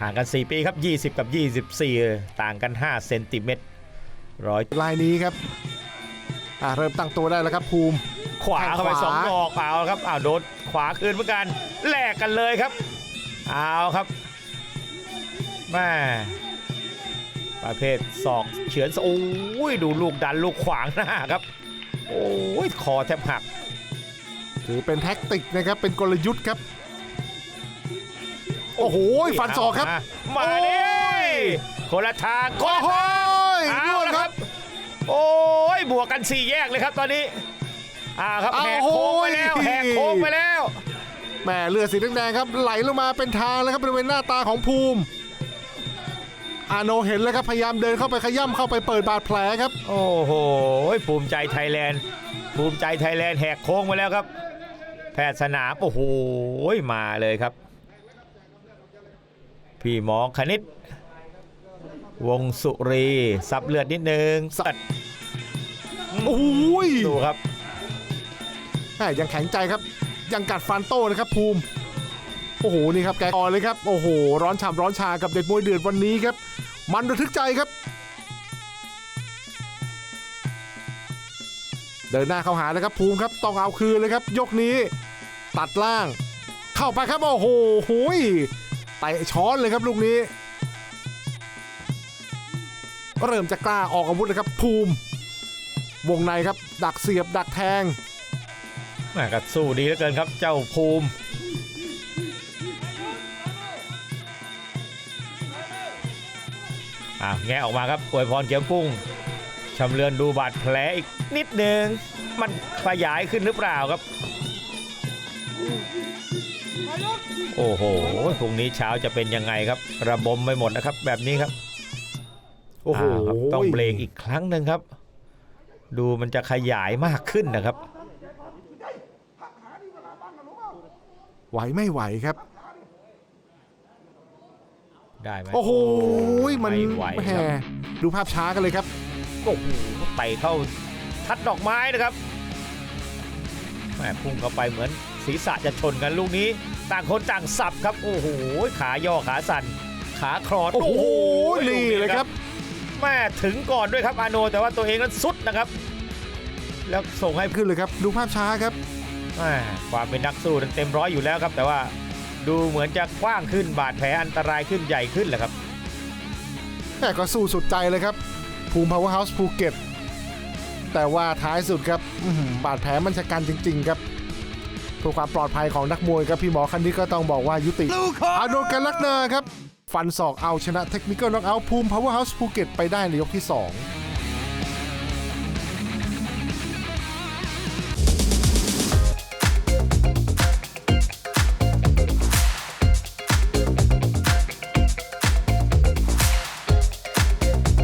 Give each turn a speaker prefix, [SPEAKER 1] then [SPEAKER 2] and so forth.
[SPEAKER 1] ห่างกัน 4 ปีครับ 20 กับ 24 ต่างกัน 5 เซนติเมตรร้อย
[SPEAKER 2] ลายนี้ครับอ่าเริ่มตั้งตัวได้แล้วครับภูมิ
[SPEAKER 1] ขวาเข้าไป
[SPEAKER 2] แข้งขวา
[SPEAKER 1] สองดอกเอาครับอ้าวโดนขวาคืนเหมือนกันแลกกันเลยครับเอาครับแม่ประเภทศอกเฉือนโอ้ยดูลูกดันลูกขวางหน้าครับ โอ้ยคอแทบหัก
[SPEAKER 2] ถือเป็นแท็กติกนะครับเป็นกลยุทธ์ครับ โอ้โหฟันศอกครับ
[SPEAKER 1] มามาดิคนละทางคน
[SPEAKER 2] โอ้
[SPEAKER 1] ละ
[SPEAKER 2] โห
[SPEAKER 1] ทาง
[SPEAKER 2] ร่
[SPEAKER 1] เอา
[SPEAKER 2] วง
[SPEAKER 1] ละ
[SPEAKER 2] ค
[SPEAKER 1] ค
[SPEAKER 2] รั
[SPEAKER 1] รับบโอ้ยบวกกันสี่แยกเลยครับตอนนี้อ่าครับ
[SPEAKER 2] เอา
[SPEAKER 1] แหกโค้งไปแล้ว
[SPEAKER 2] โอ้ย
[SPEAKER 1] แหกโค้งไปแล้ว
[SPEAKER 2] แหม่เลือดสีแดงๆครับไหลลงมาเป็นทางแล้วครับบริเวณหน้าตาของภูมิอาโนเห็นแล้วครับพยายามเดินเข้าไปขย่ำเข้าไปเปิดบาดแผลครับ
[SPEAKER 1] โอ้โหภูมิใจไทยแลนด์ ภูมิใจไทยแลนด์แหกโค้งมาแล้วครับ แพทย์สนามโอ้โหมาเลยครับ พี่หมอคณิต วงสุรีซับเลือดนิดนึงสัด
[SPEAKER 2] โอ้ย
[SPEAKER 1] ดูครับ
[SPEAKER 2] แหม่ยังแข็งใจครับ ยังกัดฟันโต้นะครับภูมิ โอ้โหนี่ครับแกก่อนเลยครับโอ้โห ร้อนฉ่ำร้อนชากับเด็ดมวยเดือดวันนี้ครับ มันระทึกใจครับ เดินหน้าเข้าหาเลยครับภูมิครับต้องเอาคืนเลยครับ ยกนี้ ตัดล่าง เข้าไปครับโอ้โหโหย เตะช้อนเลยครับลูกนี้ เริ่มจะกล้าออกอาวุธเลยครับ ภูมิ วงในครับ ดักเสียบดักแทง
[SPEAKER 1] แม่ก็สู้ดีเหลือเกินครับ เจ้าภูมิอะแงออกมาครับอวยพรเกียวกุ้งชำเลือนดูบาดแผลอีกนิดนึง มันขยายขึ้นหรือเปล่าครับ โอ้โหพรุ่งนี้เช้าจะเป็นยังไงครับ ระบมไปหมดนะครับ แบบนี้ครับ
[SPEAKER 2] โอ้โหา
[SPEAKER 1] ครับต้องเบรกอีกครั้งหนึ่งครับ ดูมันจะขยายมากขึ้นนะครับ
[SPEAKER 2] ไหวไม่ไหวครับ
[SPEAKER 1] ได้ไหม
[SPEAKER 2] โอ้โหมัน
[SPEAKER 1] ไม่ไหว
[SPEAKER 2] แห
[SPEAKER 1] ครับ
[SPEAKER 2] มดูภาพช้ากันเลยครับ
[SPEAKER 1] โอ้โหไต่เข้าทัดดอกไม้นะครับ แหมพุ่งเข้าไปเหมือนศีรษะจะชนกันลูกนี้ ต่างคนต่างสับครับ โอ้โห ขาย่อขาสั่น ขาคลอด
[SPEAKER 2] โอ้โห
[SPEAKER 1] ลูก
[SPEAKER 2] นี่เลยครับ
[SPEAKER 1] แม่ถึงก่อนด้วยครับอาโน แต่ว่าตัวเองนั้นสุดนะครับ แล้วส่งให้
[SPEAKER 2] ขึ้นเลยครับ ดูภาพช้าครับ
[SPEAKER 1] แม่ความเป็นนักสู้นั้นเต็มร้อยอยู่แล้วครับ แต่ว่าดูเหมือนจะกว้างขึ้นบาดแผลอันตรายขึ้นใหญ่ขึ้นแหละครับ
[SPEAKER 2] แต่ก็สู้สุดใจเลยครับ ภูมิพาวเวอร์เฮาส์ภูเก็ต แต่ว่าท้ายสุดครับอื้อหือบาดแผลมันชะกันจริง ๆ ครับเพื่อความปลอดภัยของนักมวยครับพี่หมอคันนี้ก็ต้องบอกว่ายุติอาโนกันลักนาครับ ฟันศอกเอาชนะเทคนิคอลน็อกเอาท์ภูมิพาวเวอร์เฮาส์ภูเก็ตไปได้ในยกที่ 2